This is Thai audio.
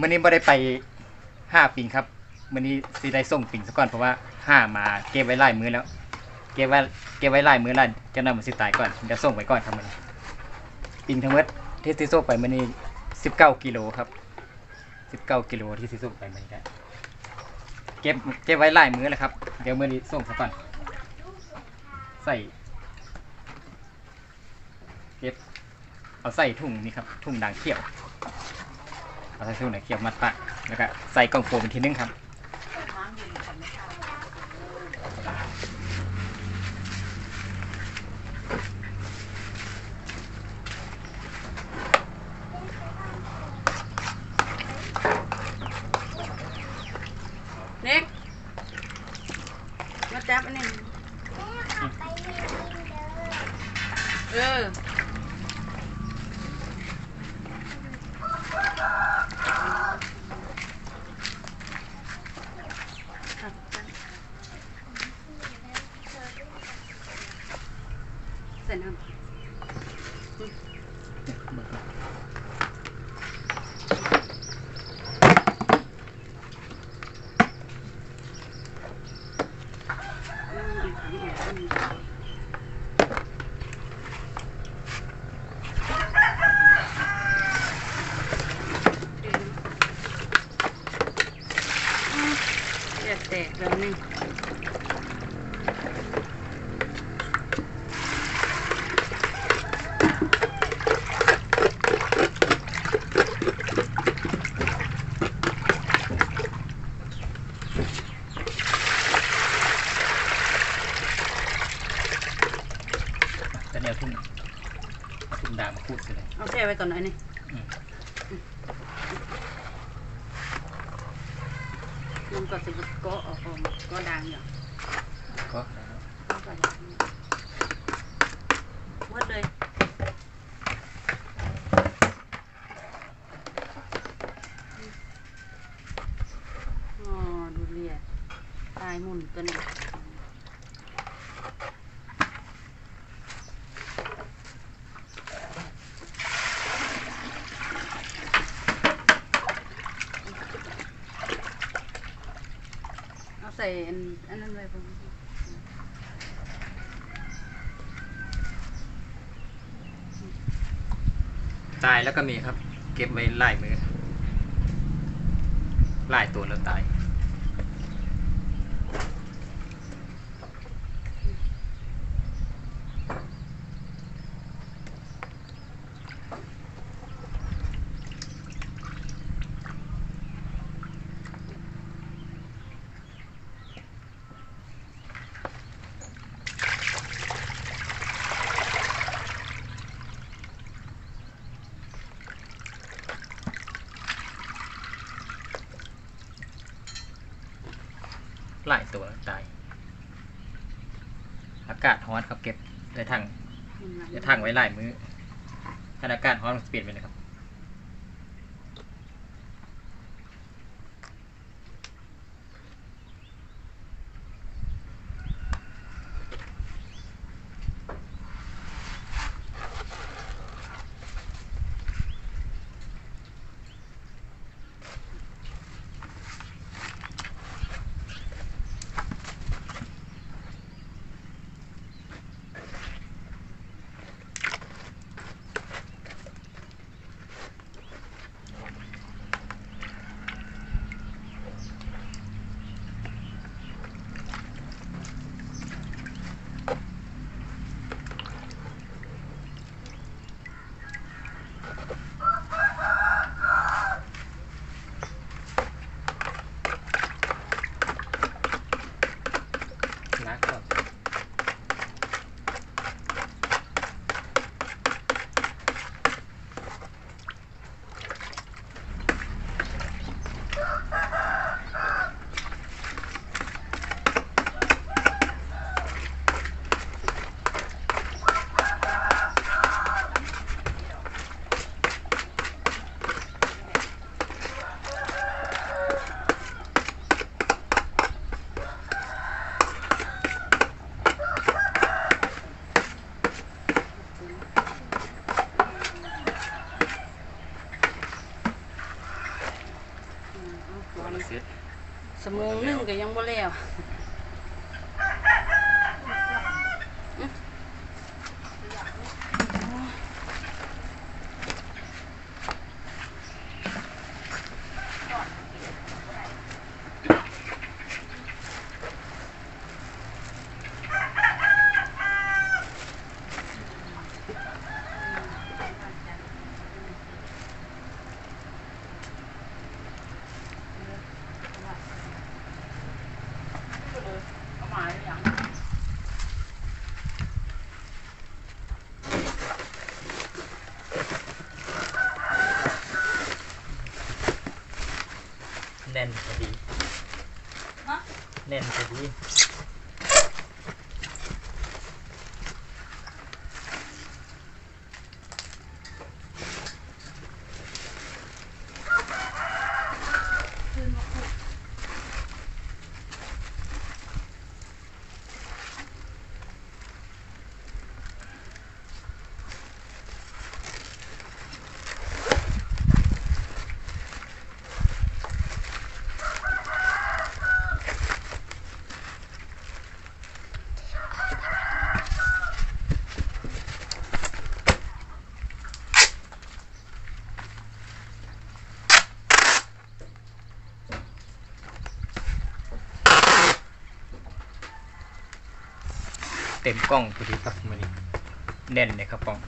มื้อนี้บ่ได้ไปห้าปิงครับมื้อนี้สิได้ส่งปิงซะก่อนเพราะว่าห้ามาเก็บไว้หลายมื้อแล้ว เก็บไว้เก็บไว้หลายมื้อแล้วจังนั้นมันสิตายก่อนเดี๋ยวส่งไปก่อนครับมื้อนี้ปิงทั้งหมดที่สิส่งไปมื้อนี้19กิโลครับ19กิโลที่สิส่งไปมื้อนี้เก็บเก็บไว้หลายมื้อแล้วครับเดี๋ยวมื้อนี้ส่งซะก่อนใส่เก็บเอาใส่ถุงนี่ครับถุงด่างเขียว เอาใส่ถุงด่างเขียวมัดปะแล้วก็ใส่กล่องโฟมอีกทีนึงครับเน็กมาจับอันนี้เออ ใส่น้ำเลือด แตกแล้วนี่แต่เนี่ยเอาถุงเอาถุงด่างมาคูดสิเลยเอาแช่ไว้ก่อนหน่อยนี่ มมันก็สิบก็ออกมาก็ดังอยู่ก็ก็ดังหมดเลยอ๋อดูเรียดตายหมุนตัวนี้เอา ใส่อันอันนั้นไว้ผมตายแล้วก็มีครับ เก็บไว้ไล่มือไล่ตัวแล้วตาย หลายตัวแล้วตาย อากาศร้อนครับเก็บได้ทั้งจะทั้งไว้หลายมื้อถ้าอากาศร้อนมันจะเปลี่ยนไปเลยครับ เสมงหนึงก็ยังบ่แล้ว แน่นพอดีฮะแน่นพอดี เต็มกล้องพอดีครับมันนี่แน่นเลยครับป้อง